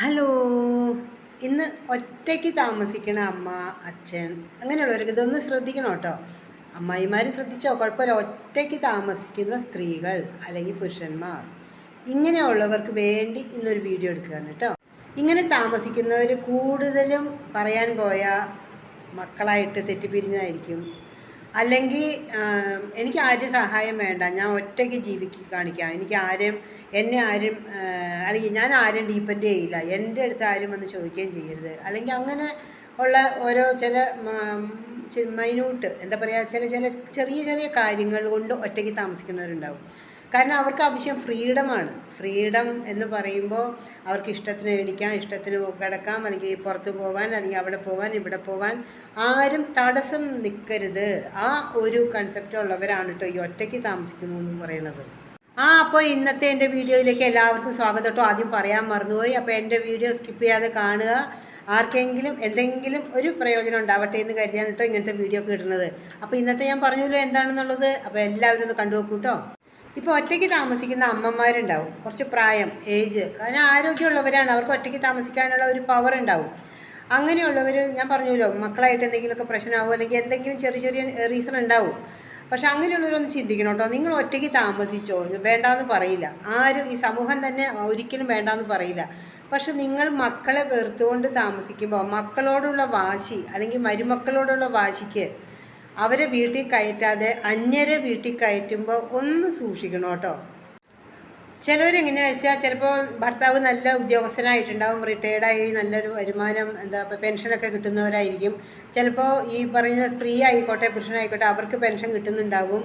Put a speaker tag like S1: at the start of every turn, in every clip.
S1: Hello. ഇന്ന് ഒറ്റയ്ക്ക് താമസിക്കണ അമ്മ അച്ഛൻ അങ്ങനെയുള്ളവർക്ക് ഇതൊന്ന് ശ്രദ്ധിക്കണം കേട്ടോ. അമ്മായിമാർ ശ്രദ്ധിച്ചോ? കുഴപ്പമില്ല. ഒറ്റയ്ക്ക് താമസിക്കുന്ന സ്ത്രീകൾ അല്ലെങ്കിൽ പുരുഷന്മാർ ഇങ്ങനെയുള്ളവർക്ക് വേണ്ടി ഇന്നൊരു വീഡിയോ എടുക്കുകയാണ് കേട്ടോ. ഇങ്ങനെ താമസിക്കുന്നവർ കൂടുതലും പറയാൻ പോയ മക്കളായിട്ട് തെറ്റിപ്പിരിഞ്ഞതായിരിക്കും. അല്ലെങ്കിൽ എനിക്ക് ആരും സഹായം വേണ്ട. ഞാൻ ഒറ്റയ്ക്ക് ജീവിക്ക് കാണിക്കാം. എനിക്ക് ആരും എന്നെ ആരും അല്ലെങ്കിൽ ഞാൻ ആരും ഡീപ്പെൻഡ് ചെയ്യില്ല. എന്റെ അടുത്ത് ആരും വന്ന് ചോദിക്കുകയും ചെയ്യരുത്. അല്ലെങ്കിൽ അങ്ങനെ ഉള്ള ഓരോ ചില മൈന്യൂട്ട് എന്താ പറയുക ചില ചില ചെറിയ ചെറിയ കാര്യങ്ങൾ കൊണ്ട് ഒറ്റയ്ക്ക് താമസിക്കുന്നവരുണ്ടാവും. കാരണം അവർക്ക് ആവശ്യം ഫ്രീഡമാണ്. ഫ്രീഡം എന്ന് പറയുമ്പോൾ അവർക്ക് ഇഷ്ടത്തിന് എണിക്കാം ഇഷ്ടത്തിന് കിടക്കാം അല്ലെങ്കിൽ പുറത്ത് പോകാൻ അല്ലെങ്കിൽ അവിടെ പോകാൻ ഇവിടെ പോകാൻ ആരും തടസ്സം നിൽക്കരുത്. ആ ഒരു കൺസെപ്റ്റ് ഉള്ളവരാണ് കേട്ടോ ഈ ഒറ്റയ്ക്ക് താമസിക്കുന്നു എന്ന് പറയുന്നത്. ആ അപ്പോൾ ഇന്നത്തെ എന്റെ വീഡിയോയിലേക്ക് എല്ലാവർക്കും സ്വാഗതം. കേട്ടോ ആദ്യം പറയാൻ മറന്നുപോയി. അപ്പോൾ എന്റെ വീഡിയോ സ്കിപ്പ് ചെയ്യാതെ കാണുക. ആർക്കെങ്കിലും എന്തെങ്കിലും ഒരു പ്രയോജനം ഉണ്ടാവട്ടെ എന്ന് കരുതിയാണ് കേട്ടോ ഇങ്ങനത്തെ വീഡിയോ ഒക്കെ ഇടുന്നത്. അപ്പോൾ ഇന്നത്തെ ഞാൻ പറഞ്ഞല്ലോ എന്താണെന്നുള്ളത്. അപ്പോൾ എല്ലാവരും ഒന്ന് കണ്ടു നോക്കൂ കേട്ടോ. ഇപ്പോൾ ഒറ്റയ്ക്ക് താമസിക്കുന്ന അമ്മമാരുണ്ടാവും. കുറച്ച് പ്രായം ഏജ് കാരണം ആരോഗ്യമുള്ളവരാണ്. അവർക്ക് ഒറ്റയ്ക്ക് താമസിക്കാനുള്ള ഒരു പവർ ഉണ്ടാവും. അങ്ങനെയുള്ളവർ ഞാൻ പറഞ്ഞല്ലോ മക്കളായിട്ട് എന്തെങ്കിലുമൊക്കെ പ്രശ്നമാവും? അല്ലെങ്കിൽ എന്തെങ്കിലും ചെറിയ ചെറിയ റീസൺ ഉണ്ടാവും. പക്ഷെ അങ്ങനെയുള്ളവരൊന്ന് ചിന്തിക്കണം കേട്ടോ. നിങ്ങൾ ഒറ്റയ്ക്ക് താമസിച്ചോ വേണ്ടാന്ന് പറയില്ല. ആരും ഈ സമൂഹം തന്നെ ഒരിക്കലും വേണ്ടാന്ന് പറയില്ല. പക്ഷെ നിങ്ങൾ മക്കളെ വെറുത്തുകൊണ്ട് താമസിക്കുമ്പോൾ മക്കളോടുള്ള വാശി അല്ലെങ്കിൽ മരുമക്കളോടുള്ള വാശിക്ക് അവരെ വീട്ടിൽ കയറ്റാതെ അന്യരെ വീട്ടിൽ കയറ്റുമ്പോൾ ഒന്ന് സൂക്ഷിക്കണം കേട്ടോ. ചിലവരെങ്ങനെയാ വെച്ചാൽ ചിലപ്പോൾ ഭർത്താവ് നല്ല ഉദ്യോഗസ്ഥനായിട്ടുണ്ടാവും റിട്ടയർഡായി നല്ലൊരു വരുമാനം എന്താ ഇപ്പം പെൻഷനൊക്കെ കിട്ടുന്നവരായിരിക്കും. ചിലപ്പോൾ ഈ പറയുന്ന സ്ത്രീ ആയിക്കോട്ടെ പുരുഷനായിക്കോട്ടെ അവർക്ക് പെൻഷൻ കിട്ടുന്നുണ്ടാവും.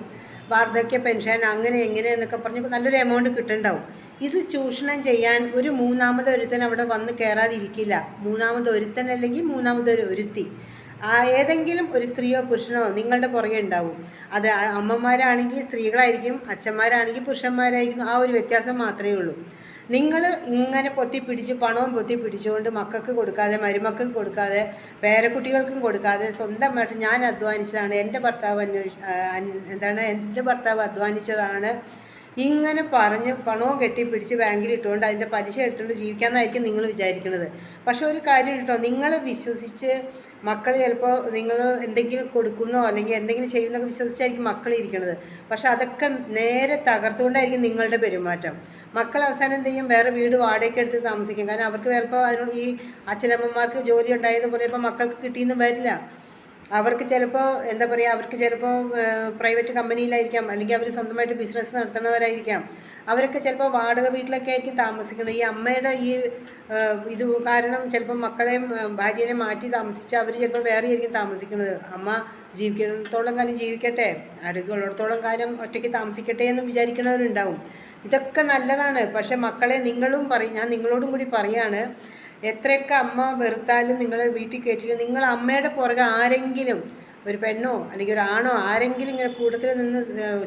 S1: വാർദ്ധക്യ പെൻഷൻ അങ്ങനെ എങ്ങനെ എന്നൊക്കെ പറഞ്ഞ് നല്ലൊരു എമൗണ്ട് കിട്ടുന്നുണ്ടാവും. ഇത് ചൂഷണം ചെയ്യാൻ ഒരു മൂന്നാമത് ഒരുത്തൻ അവിടെ വന്ന് കയറാതിരിക്കില്ല മൂന്നാമത് ഒരുത്തൻ അല്ലെങ്കിൽ മൂന്നാമത് ഒരു ഒരുത്തി. ഏതെങ്കിലും ഒരു സ്ത്രീയോ പുരുഷനോ നിങ്ങളുടെ പുറകെ ഉണ്ടാവും. അത് അമ്മമാരാണെങ്കിൽ സ്ത്രീകളായിരിക്കും അച്ഛന്മാരാണെങ്കിൽ പുരുഷന്മാരായിരിക്കും. ആ ഒരു വ്യത്യാസം മാത്രമേ ഉള്ളൂ. നിങ്ങൾ ഇങ്ങനെ പൊത്തി പിടിച്ച് പണവും പൊത്തി പിടിച്ചുകൊണ്ട് മക്കൾക്ക് കൊടുക്കാതെ മരുമക്കൾക്ക് കൊടുക്കാതെ പേരക്കുട്ടികൾക്കും കൊടുക്കാതെ സ്വന്തമായിട്ട് ഞാൻ അധ്വാനിച്ചതാണ് എന്റെ ഭർത്താവ് അന്വേഷ എന്താണ് എന്റെ ഭർത്താവ് അധ്വാനിച്ചതാണ് ഇങ്ങനെ പറഞ്ഞ് പണവും കെട്ടിപ്പിടിച്ച് ബാങ്കിൽ ഇട്ടുകൊണ്ട് അതിന്റെ പലിശ എടുത്തുകൊണ്ട് ജീവിക്കാമെന്നായിരിക്കും നിങ്ങൾ വിചാരിക്കുന്നത് പക്ഷേ ഒരു കാര്യം കേട്ടോ നിങ്ങളെ വിശ്വസിച്ച് മക്കൾ ചിലപ്പോൾ നിങ്ങൾ എന്തെങ്കിലും കൊടുക്കുന്നോ അല്ലെങ്കിൽ എന്തെങ്കിലും ചെയ്യുന്നൊക്കെ വിശ്വസിച്ചായിരിക്കും മക്കൾ ഇരിക്കുന്നത് പക്ഷെ അതൊക്കെ നേരെ തകർത്തുകൊണ്ടായിരിക്കും നിങ്ങളുടെ പെരുമാറ്റം. മക്കൾ അവസാനം എന്ത് ചെയ്യും? വേറെ വീട് വാടകയ്ക്ക് എടുത്ത് താമസിക്കും. കാരണം അവർക്ക് ചിലപ്പോൾ അതിനോട് ഈ അച്ഛനമ്മമാർക്ക് ജോലി ഉണ്ടായതുപോലെ ഇപ്പോൾ മക്കൾക്ക് കിട്ടിയെന്നും വരില്ല. അവർക്ക് ചിലപ്പോൾ എന്താ പറയുക അവർക്ക് ചിലപ്പോൾ പ്രൈവറ്റ് കമ്പനിയിലായിരിക്കാം അല്ലെങ്കിൽ അവർ സ്വന്തമായിട്ട് ബിസിനസ് നടത്തുന്നവരായിരിക്കാം. അവരൊക്കെ ചിലപ്പോൾ വാടക വീട്ടിലൊക്കെ ആയിരിക്കും താമസിക്കുന്നത്. ഈ അമ്മയുടെ ഈ ഇത് കാരണം ചിലപ്പോൾ മക്കളെയും ഭാര്യയെയും മാറ്റി താമസിച്ച് അവർ ചിലപ്പോൾ വേറെ ആയിരിക്കും താമസിക്കുന്നത്. അമ്മ ജീവിക്കുന്നിടത്തോളം കാലം ജീവിക്കട്ടെ ആരോഗ്യമുള്ളിടത്തോളം കാലം ഒറ്റയ്ക്ക് താമസിക്കട്ടെ എന്ന് വിചാരിക്കുന്നവരുണ്ടാവും. ഇതൊക്കെ നല്ലതാണ്. പക്ഷേ മക്കളെ നിങ്ങളും പറയും ഞാൻ നിങ്ങളോടും കൂടി പറയാണ് എത്രയൊക്കെ അമ്മ വെറുത്താലും നിങ്ങൾ വീട്ടിൽ കയറ്റില്ല. നിങ്ങൾ അമ്മയുടെ പുറകെ ആരെങ്കിലും ഒരു പെണ്ണോ അല്ലെങ്കിൽ ആണോ ആരെങ്കിലും ഇങ്ങനെ കൂട്ടത്തിൽ നിന്ന്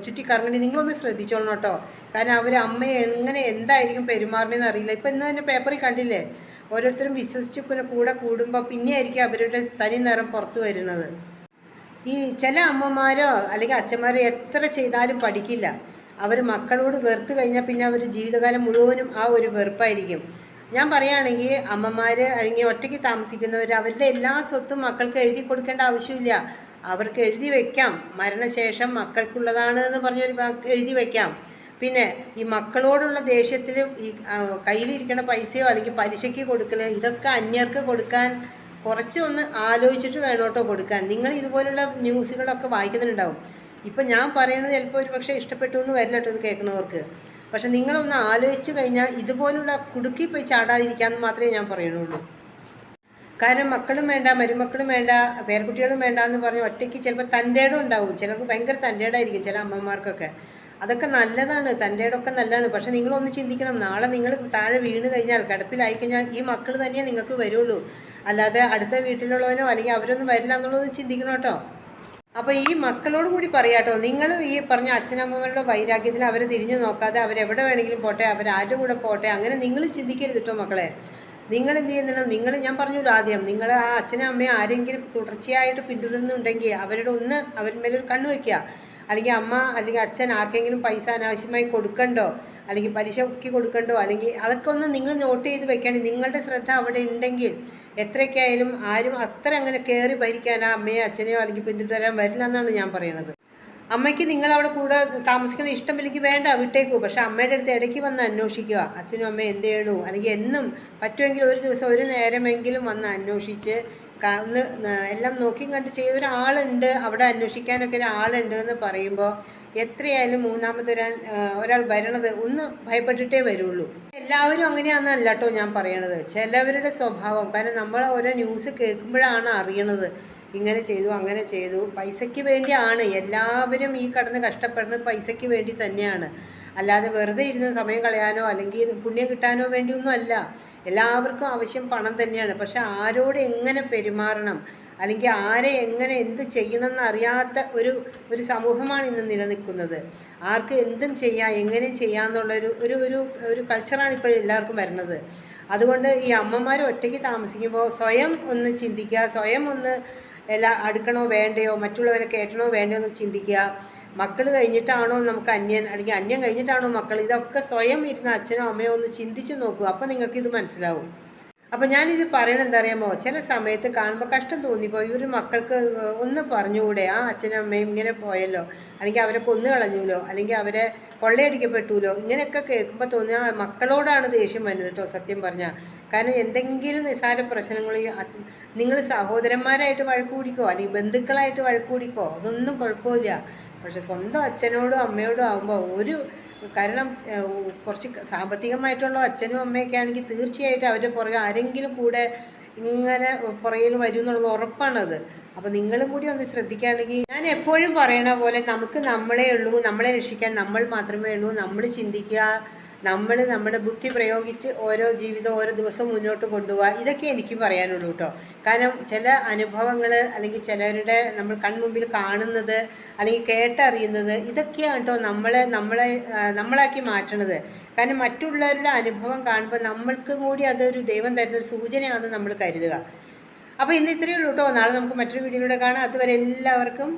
S1: ചുറ്റി കറങ്ങി നിങ്ങളൊന്ന് ശ്രദ്ധിച്ചോളണം കേട്ടോ. കാരണം അവർ അമ്മയെ എങ്ങനെ എന്തായിരിക്കും പെരുമാറണമെന്ന് അറിയില്ല. ഇപ്പം ഇന്ന് തന്നെ പേപ്പറിൽ കണ്ടില്ലേ? ഓരോരുത്തരും വിശ്വസിച്ച് പിന്നെ കൂടെ കൂടുമ്പോൾ പിന്നെയായിരിക്കും അവരുടെ തനി നിറം പുറത്തു വരുന്നത്. ഈ ചില അമ്മമാരോ അല്ലെങ്കിൽ അച്ഛന്മാരോ എത്ര ചെയ്താലും പഠിക്കില്ല. അവർ മക്കളോട് വെറുത്ത് കഴിഞ്ഞാൽ പിന്നെ അവർ ജീവിതകാലം മുഴുവനും ആ ഒരു വെറുപ്പായിരിക്കും. ഞാൻ പറയുകയാണെങ്കിൽ അമ്മമാർ അല്ലെങ്കിൽ ഒറ്റയ്ക്ക് താമസിക്കുന്നവർ അവരുടെ എല്ലാ സ്വത്തും മക്കൾക്ക് എഴുതി കൊടുക്കേണ്ട ആവശ്യമില്ല. അവർക്ക് എഴുതി വയ്ക്കാം മരണശേഷം മക്കൾക്കുള്ളതാണ് എന്ന് പറഞ്ഞൊരു എഴുതി വയ്ക്കാം പിന്നെ ഈ മക്കളോടുള്ള ദേഷ്യത്തിലും ഈ കയ്യിലിരിക്കുന്ന പൈസയോ അല്ലെങ്കിൽ പലിശയ്ക്ക് കൊടുക്കൽ ഇതൊക്കെ അന്യർക്ക് കൊടുക്കാൻ കുറച്ചൊന്ന് ആലോചിച്ചിട്ട് വേണം കേട്ടോ കൊടുക്കാൻ. നിങ്ങൾ ഇതുപോലുള്ള ന്യൂസുകളൊക്കെ വായിക്കുന്നുണ്ടാവും. ഇപ്പം ഞാൻ പറയുന്നത് ചിലപ്പോൾ ഒരു പക്ഷേ ഇഷ്ടപ്പെട്ടു എന്ന് വരില്ല കേട്ടോ ഇത് കേൾക്കുന്നവർക്ക്. പക്ഷെ നിങ്ങളൊന്ന് ആലോചിച്ച് കഴിഞ്ഞാൽ ഇതുപോലുള്ള കുടുക്കി പോയി ചാടാതിരിക്കാൻ മാത്രമേ ഞാൻ പറയുന്നുള്ളൂ. കാരണം മക്കളും വേണ്ട മരുമക്കളും വേണ്ട പേരക്കുട്ടികളും വേണ്ട എന്ന് പറഞ്ഞ് ഒറ്റയ്ക്ക് ചിലപ്പോൾ തന്റെ ഇടം ഉണ്ടാവും. ചിലർക്ക് ഭയങ്കര തന്റെ ഇടമായിരിക്കും ചില അമ്മമാർക്കൊക്കെ. അതൊക്കെ നല്ലതാണ് തന്റെ ഇടമൊക്കെ നല്ലതാണ്. പക്ഷെ നിങ്ങളൊന്ന് ചിന്തിക്കണം നാളെ നിങ്ങൾ താഴെ വീണ് കഴിഞ്ഞാൽ കിടപ്പിലായി കഴിഞ്ഞാൽ ഈ മക്കൾ തന്നെയേ നിങ്ങൾക്ക് വരുള്ളൂ. അല്ലാതെ അടുത്ത വീട്ടിലുള്ളവനോ അല്ലെങ്കിൽ അവരൊന്നും വരില്ല എന്നുള്ളത് ചിന്തിക്കണം കേട്ടോ. അപ്പോൾ ഈ മക്കളോട് കൂടി പറയാട്ടോ. നിങ്ങൾ ഈ പറഞ്ഞ അച്ഛനമ്മമാരുടെ വൈരാഗ്യത്തിൽ അവർ തിരിഞ്ഞു നോക്കാതെ അവരെവിടെ വേണമെങ്കിലും പോട്ടെ അവരാരുടെ കൂടെ പോട്ടെ അങ്ങനെ നിങ്ങൾ ചിന്തിക്കരുത് കേട്ടോ മക്കളെ. നിങ്ങൾ എന്ത് ചെയ്യുന്നുണ്ടോ നിങ്ങൾ ഞാൻ പറഞ്ഞല്ലോ ആദ്യം നിങ്ങൾ ആ അച്ഛനും അമ്മയും ആരെങ്കിലും തുടർച്ചയായിട്ട് പിന്തുടരുന്നുണ്ടെങ്കിൽ അവരുടെ ഒന്ന് അവരുടെ ഒരു കണ്ണ് വയ്ക്കുക അല്ലെങ്കിൽ അമ്മ അല്ലെങ്കിൽ അച്ഛൻ ആർക്കെങ്കിലും പൈസ അനാവശ്യമായി കൊടുക്കണ്ടോ? അല്ലെങ്കിൽ പലിശക്ക് കൊടുക്കണ്ടോ? അല്ലെങ്കിൽ അതൊക്കെ ഒന്ന് നിങ്ങൾ നോട്ട് ചെയ്ത് വെക്കണം. നിങ്ങളുടെ ശ്രദ്ധ അവിടെ ഉണ്ടെങ്കിൽ എത്രയ്ക്കായാലും ആരും അത്ര അങ്ങനെ കയറി ഭരിക്കാൻ ആ അമ്മയോ അച്ഛനെയോ അല്ലെങ്കിൽ പിന്തുടരാൻ വരില്ല എന്നാണ് ഞാൻ പറയണത്. അമ്മയ്ക്ക് നിങ്ങൾ അവിടെ കൂടെ താമസിക്കണ ഇഷ്ടമില്ലെങ്കിൽ വേണ്ട വിട്ടേക്കൂ. പക്ഷെ അമ്മയുടെ അടുത്ത് ഇടയ്ക്ക് വന്ന് അന്വേഷിക്കുക. അച്ഛനും അമ്മയും എന്ത് ചെയ്യണു? അല്ലെങ്കിൽ എന്നും പറ്റുമെങ്കിൽ ഒരു ദിവസം ഒരു നേരമെങ്കിലും വന്ന് അന്വേഷിച്ച് ഒന്ന് എല്ലാം നോക്കിയും കണ്ട് ചെയ്യുന്ന ഒരാളുണ്ട് അവിടെ അന്വേഷിക്കാനൊക്കെ ഒരാളുണ്ട് എന്ന് പറയുമ്പോൾ എത്രയായാലും മൂന്നാമത്തെ ഒരാൾ ഒരാൾ വരണത് ഒന്ന് ഭയപ്പെട്ടിട്ടേ വരുള്ളൂ. എല്ലാവരും അങ്ങനെയാണെന്നല്ല കേട്ടോ ഞാൻ പറയണത്. ചിലവരുടെ സ്വഭാവം. കാരണം നമ്മൾ ഓരോ ന്യൂസ് കേൾക്കുമ്പോഴാണ് അറിയണത്. ഇങ്ങനെ ചെയ്തു അങ്ങനെ ചെയ്തു. പൈസയ്ക്ക് വേണ്ടിയാണ്. എല്ലാവരും ഈ കടന്ന് കഷ്ടപ്പെടുന്നത് പൈസയ്ക്ക് വേണ്ടി തന്നെയാണ്. അല്ലാതെ വെറുതെ ഇരുന്ന് സമയം കളയാനോ അല്ലെങ്കിൽ പുണ്യം കിട്ടാനോ വേണ്ടിയൊന്നും അല്ല. എല്ലാവർക്കും ആവശ്യം പണം തന്നെയാണ്. പക്ഷെ ആരോട് എങ്ങനെ പെരുമാറണം? അല്ലെങ്കിൽ ആരെ എങ്ങനെ എന്ത് ചെയ്യണമെന്ന് അറിയാത്ത ഒരു ഒരു സമൂഹമാണ് ഇന്ന് നിലനിൽക്കുന്നത്. ആർക്ക് എന്തും ചെയ്യാം എങ്ങനെ ചെയ്യാമെന്നുള്ളൊരു ഒരു ഒരു ഒരു കൾച്ചറാണ് ഇപ്പോൾ എല്ലാവർക്കും വരുന്നത്. അതുകൊണ്ട് ഈ അമ്മമാർ ഒറ്റയ്ക്ക് താമസിക്കുമ്പോൾ സ്വയം ഒന്ന് ചിന്തിക്കുക സ്വയം ഒന്ന് എല്ലാ അടുക്കണോ വേണ്ടയോ മറ്റുള്ളവരെ കയറ്റണോ വേണ്ടയോ എന്ന് ചിന്തിക്കുക. മക്കൾ കഴിഞ്ഞിട്ടാണോ നമുക്ക് അന്യൻ അല്ലെങ്കിൽ അന്യൻ കഴിഞ്ഞിട്ടാണോ മക്കൾ ഇതൊക്കെ സ്വയം ഇരുന്ന് അച്ഛനോ അമ്മയോ ഒന്ന് ചിന്തിച്ച് നോക്കൂ അപ്പോൾ നിങ്ങൾക്ക് ഇത് മനസ്സിലാവും. അപ്പോൾ ഞാനിത് പറയണത് എന്താ അറിയാമോ? ചില സമയത്ത് കാണുമ്പോൾ കഷ്ടം തോന്നിപ്പോയി ഇവർ മക്കൾക്ക് ഒന്ന് പറഞ്ഞുകൂടെ? ആ അച്ഛനും അമ്മയും ഇങ്ങനെ പോയല്ലോ. അല്ലെങ്കിൽ അവരെ കൊന്നു കളഞ്ഞൂലോ? അല്ലെങ്കിൽ അവരെ കൊള്ളയടിക്കപ്പെട്ടുല്ലോ ഇങ്ങനെയൊക്കെ കേൾക്കുമ്പോൾ തോന്നിയ മക്കളോടാണ് ദേഷ്യം വരുന്നത് കേട്ടോ സത്യം പറഞ്ഞാൽ കാരണം എന്തെങ്കിലും നിസ്സാര പ്രശ്നങ്ങൾ നിങ്ങൾ സഹോദരന്മാരായിട്ട് വഴക്കൂടിക്കോ അല്ലെങ്കിൽ ബന്ധുക്കളായിട്ട് വഴക്കൂടിക്കോ അതൊന്നും കുഴപ്പമില്ല. പക്ഷെ സ്വന്തം അച്ഛനോടും അമ്മയോടും ആകുമ്പോൾ ഒരു കാരണം കുറച്ച് സാമ്പത്തികമായിട്ടുള്ള അച്ഛനും അമ്മയൊക്കെ ആണെങ്കിൽ തീർച്ചയായിട്ടും അവരുടെ പുറകെ ആരെങ്കിലും കൂടെ ഇങ്ങനെ പുറകിൽ വരും എന്നുള്ളത് ഉറപ്പാണത്. അപ്പോൾ നിങ്ങളും കൂടി ഒന്ന് ശ്രദ്ധിക്കുകയാണെങ്കിൽ ഞാൻ എപ്പോഴും പറയണ പോലെ നമുക്ക് നമ്മളേ ഉള്ളൂ നമ്മളെ രക്ഷിക്കാൻ നമ്മൾ മാത്രമേ ഉള്ളൂ നമ്മൾ ചിന്തിക്കുക നമ്മൾ നമ്മുടെ ബുദ്ധി പ്രയോഗിച്ച് ഓരോ ജീവിതം ഓരോ ദിവസവും മുന്നോട്ട് കൊണ്ടുപോകുക ഇതൊക്കെ എനിക്ക് പറയാനുള്ളൂ കേട്ടോ കാരണം ചില അനുഭവങ്ങൾ അല്ലെങ്കിൽ ചിലരുടെ നമ്മൾ കൺമുമ്പിൽ കാണുന്നത് അല്ലെങ്കിൽ കേട്ടറിയുന്നത് ഇതൊക്കെയാണ് കേട്ടോ നമ്മളെ നമ്മളെ നമ്മളാക്കി മാറ്റണത്. കാരണം മറ്റുള്ളവരുടെ അനുഭവം കാണുമ്പോൾ നമ്മൾക്കും കൂടി അതൊരു ദൈവം തരുന്ന ഒരു സൂചനയാണെന്ന് നമ്മൾ കരുതുക. അപ്പോൾ ഇന്ന് ഇത്രയേ ഉള്ളൂ കേട്ടോ നാളെ നമുക്ക് മറ്റൊരു വീഡിയോയിലൂടെ കാണാം. അതുവരെ എല്ലാവർക്കും